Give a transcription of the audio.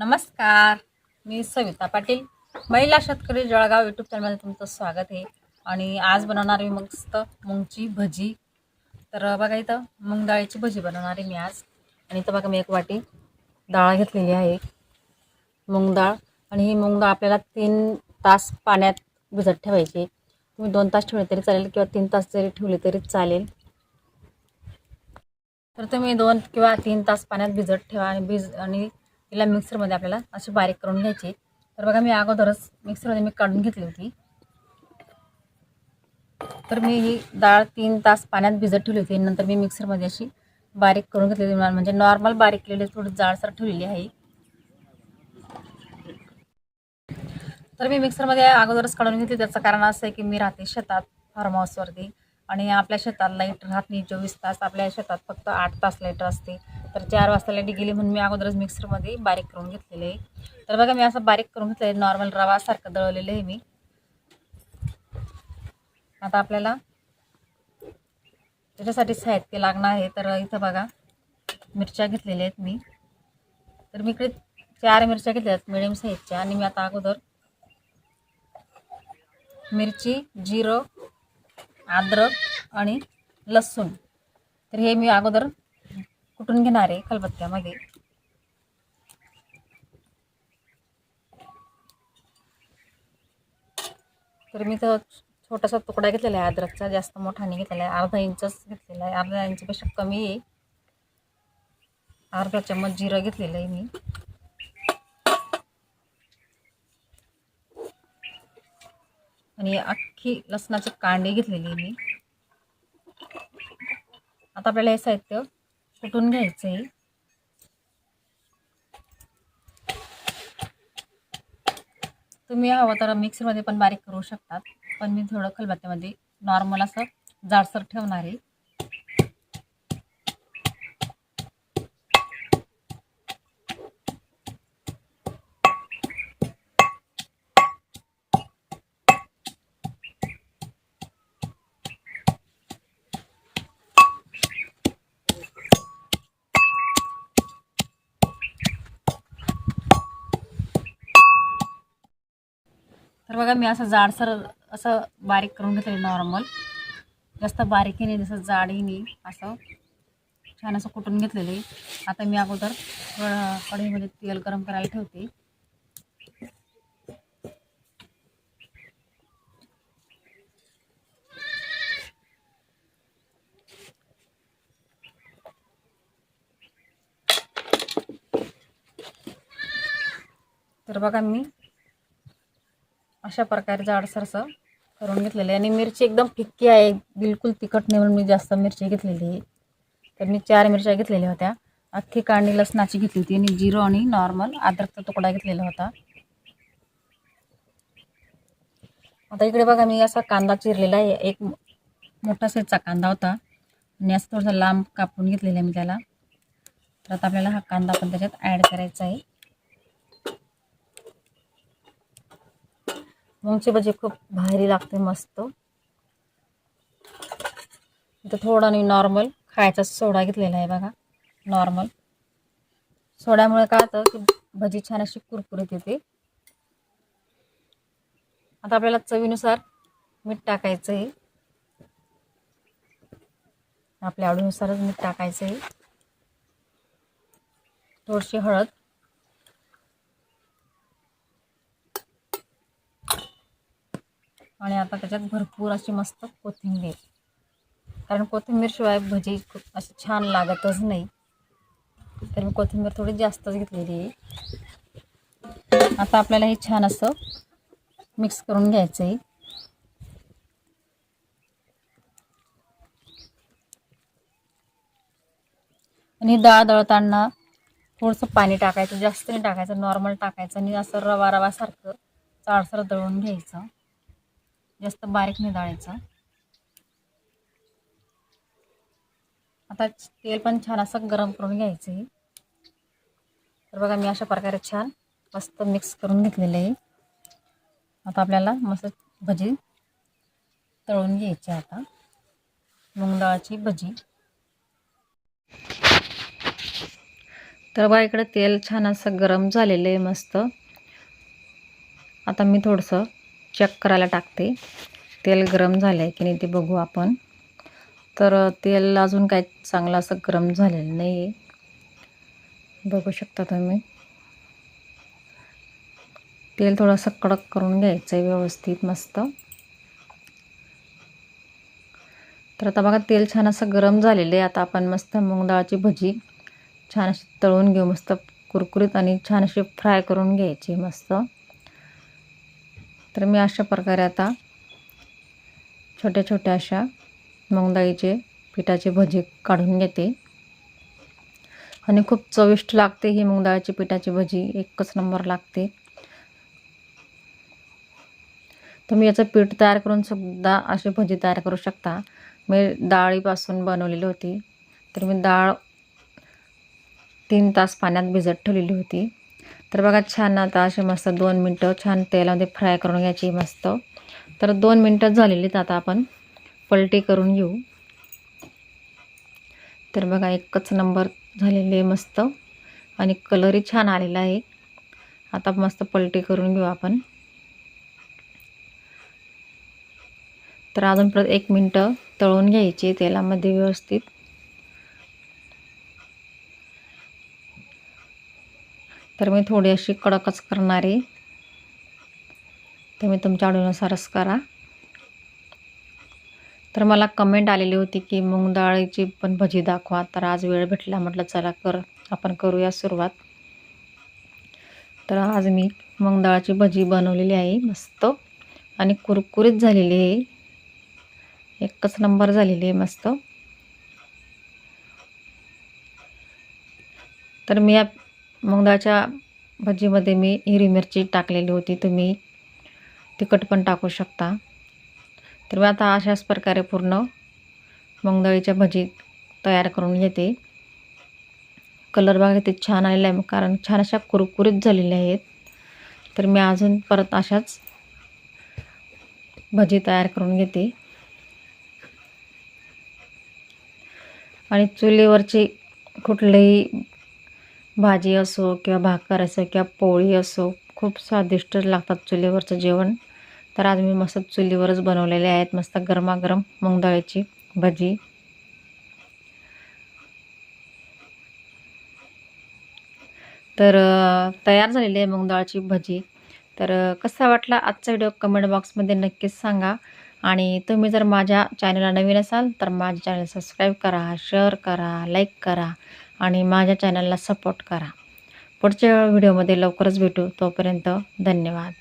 नमस्कार मी सविता पाटील महिला शेतकरी जळगाव यूट्यूब चॅनलमध्ये तुमचं स्वागत आहे. आणि आज बनवणार मी मस्त मुंगची भजी. तर बघा इथं मूग डाळीची भजी बनवणार आहे मी आज. आणि इथं बघा मी एक वाटी डाळ घेतलेली आहे. मूग डाळ आणि ही मूग डाळ आपल्याला तीन तास पाण्यात भिजत ठेवायची. तुम्ही दोन तास ठेवले तरी चालेल किंवा तीन तास जरी ठेवले तरी चालेल. तर तुम्ही दोन किंवा तीन तास पाण्यात भिजत ठेवा आणि भिज आणि तिला मिक्सरमध्ये आपल्याला अशी बारीक करून घ्यायची. तर बघा मी अगोदरच मिक्सरमध्ये मी काढून घेतली होती. तर मी ही डाळ तीन तास पाण्यात भिजत ठेवली होती. नंतर मी मिक्सरमध्ये अशी बारीक करून घेतलेली म्हणजे नॉर्मल बारीक केलेली थोडी जाडसर ठेवलेली आहे. तर मी मिक्सरमध्ये अगोदरच काढून घेतली. त्याचं कारण असं आहे की मी राहते शेतात फार्म हाऊसवरती आणि आपल्या शेतात लाइट राहत नाही. चोवीस तास आपल्या शेतात फक्त आठ तास लाइट असते. तर चार वाजता लाइट गेली म्हणून मी अगोदरच मिक्सरमध्ये बारीक करून घेतलेले आहे. तर बघा मी असं बारीक करून घेतलं आहे. नॉर्मल रवासारखं दळलेलं आहे मी. आता आपल्याला त्याच्यासाठी साहित्य लागणार आहे. तर इथं बघा मिरच्या घेतलेल्या आहेत मी. तर मी इकडे चार मिरच्या घेतल्या आहेत मिडियम साईजच्या आणि मी आता अगोदर मिरची जिरं अद्रक आणि लसूण. तर हे मी अगोदर कुठून घेणार आहे खलबत्त्यामध्ये? तर मी तर छोटासा तुकडा घेतलेला आहे अद्रकचा जास्त मोठा नाही घेतलेला आहे अर्धा इंचच घेतलेला आहे. अर्धा इंचपेक्षा कमी आहे. अर्धा चम्मच जिरं घेतलेलं आहे मी. आणि अख्खी लसणाची कांडी घेतलेली आहे मी. आता आपल्याला हे साहित्य कुठून घ्यायचं आहे तुम्ही हवं तर मिक्सरमध्ये पण बारीक करू शकतात पण मी थोडं खलबत्त्यामध्ये नॉर्मल असं जाडसर ठेवणार आहे. बघा मी असं जाडसर असं बारीक करून घेतले नॉर्मल जास्त बारीकही नाही जसं जाडही नाही असं छान असं कुटून घेतलेलं आहे. आता मी अगोदर क- कढईमध्ये तेल गरम करायला ठेवते. तर बघा मी अशा प्रकारे जाडसरसं करून घेतलेलं आहे. आणि मिरची एकदम फिक्की आहे. बिलकुल तिखट नाही म्हणून मी जास्त मिरची घेतलेली आहे. तर मी चार मिरच्या घेतलेल्या होत्या. अख्खी कांडी लसणाची घेतली होती आणि जिरो आणि नॉर्मल अद्रकचा तुकडा घेतलेला होता. आता इकडे बघा मी असा कांदा चिरलेला आहे. एक मोठा साईजचा कांदा होता. आणि असं थोडासा लांब कापून घेतलेला आहे मी त्याला. तर आता आपल्याला हा कांदा पण त्याच्यात ॲड करायचा आहे. मुंगची भजी खूप भारी लागते मस्त. इथं थोडा मी नॉर्मल खायचा सोडा घेतलेला आहे बघा नॉर्मल सोड्यामुळे काय होतं की भजी छान अशी कुरकुरीत येते. आता आपल्याला चवीनुसार मीठ टाकायचं आहे. आपल्या आवडीनुसारच मीठ टाकायचं आहे. थोडीशी हळद. आणि आता त्याच्यात भरपूर अशी मस्त कोथिंबीर. कारण कोथिंबीरशिवाय भजी खूप अशी छान लागतच नाही. तर मी कोथिंबीर थोडी जास्तच घेतलेली आहे. आता आपल्याला हे छान असं मिक्स करून घ्यायचं आहे. आणि डाळ दळताना थोडंसं पाणी टाकायचं जास्त नाही टाकायचं नॉर्मल टाकायचं आणि असं रवा रवासारखं चाळसर दळून घ्यायचं. जास्त बारीक नाही दळायचं. आता तेल पण छान असं गरम करून घ्यायचं. आहे तर बघा मी अशा प्रकारे छान मस्त मिक्स करून घेतलेलं आहे. आता आपल्याला मस्त भजी तळून घ्यायची आता. मुंगडाळाची डाळाची भजी. तर बघा इकडं तेल छान असं गरम झालेलं आहे मस्त. आता मी थोडंसं चेक करायला टाकते. तेल गरम झालं आहे की नाही ते बघू आपण. तर तेल अजून काय चांगलं असं गरम झालेलं नाही आहे बघू शकता तुम्ही. तेल थोडंसं कडक करून घ्यायचं आहे व्यवस्थित मस्त. तर आता बघा तेल छान असं गरम झालेलं आहे. आता आपण मस्त मूग डाळाची भजी छान अशी तळून घेऊ. मस्त कुरकुरीत आणि छान अशी फ्राय करून घ्यायची मस्त. तर मी अशा प्रकारे आता छोट्या छोट्या अशा मूग पिठाचे भजे भजी काढून घेते. आणि खूप चविष्ट लागते ही मूग पिठाची भजी. एकच नंबर लागते. तुम्ही याचं पीठ तयार करून सुद्धा अशी भजी तयार करू शकता. मी डाळीपासून बनवलेली होती. तर मी डाळ तीन तास पाण्यात भिजत ठेवलेली होती. तर बघा छान आता असे मस्त दोन मिनटं छान तेलामध्ये फ्राय करून घ्यायची मस्त. तर दोन मिनटं झालेलीत आता आपण. पलटी करून घेऊ. तर बघा एकच नंबर झालेले मस्त. आणि कलरही छान आलेला आहे. आता मस्त पलटी करून घेऊ आपण. तर अजून परत एक मिनटं तळून घ्यायची तेलामध्ये व्यवस्थित. तर मी थोडी अशी कडकच करणार आहे. तुम्ही तुमच्या आवडीनुसारच करा. तर मला कमेंट आलेली होती की मूग डाळीची पण भजी दाखवा. तर आज वेळ भेटला म्हटलं चला कर आपण करूया सुरुवात. तर आज मी मूग डाळाची भजी बनवलेली आहे मस्त. आणि कुरकुरीत झालेली आहे. एकच नंबर झालेली आहे मस्त. तर मी या मुगडाळच्या भजीमध्ये मी हिरवी मिरची टाकलेली होती. तुम्ही तिखट पण टाकू शकता. तर मी आता अशाच प्रकारे पूर्ण मुगडाळीच्या भजी तयार करून घेते. कलर बघा ते छान आलेला आहे. कारण छान अशा कुरकुरीत झालेल्या आहेत. तर मी अजून परत अशाच भजी तयार करून घेते. आणि चुलीवरची कुठलंही भाजी असो किंवा भाकर असो किंवा पोळी असो खूप स्वादिष्ट लागतात चुलीवरचं जेवण. तर आज मी मस्त चुलीवरच बनवलेले आहेत मस्त गरमागरम मूग भजी. तर तयार झालेली आहे मूग भजी. तर कसा वाटला आजचा व्हिडिओ कमेंट बॉक्समध्ये नक्कीच सांगा. आणि तुम्ही जर माझ्या चॅनलला नवीन असाल तर माझ्या चॅनल सबस्क्राईब करा शेअर करा लाईक करा. आणि माझ्या चॅनलला सपोर्ट करा. पुढच्या व्हिडिओमध्ये लवकरच भेटू. तोपर्यंत धन्यवाद.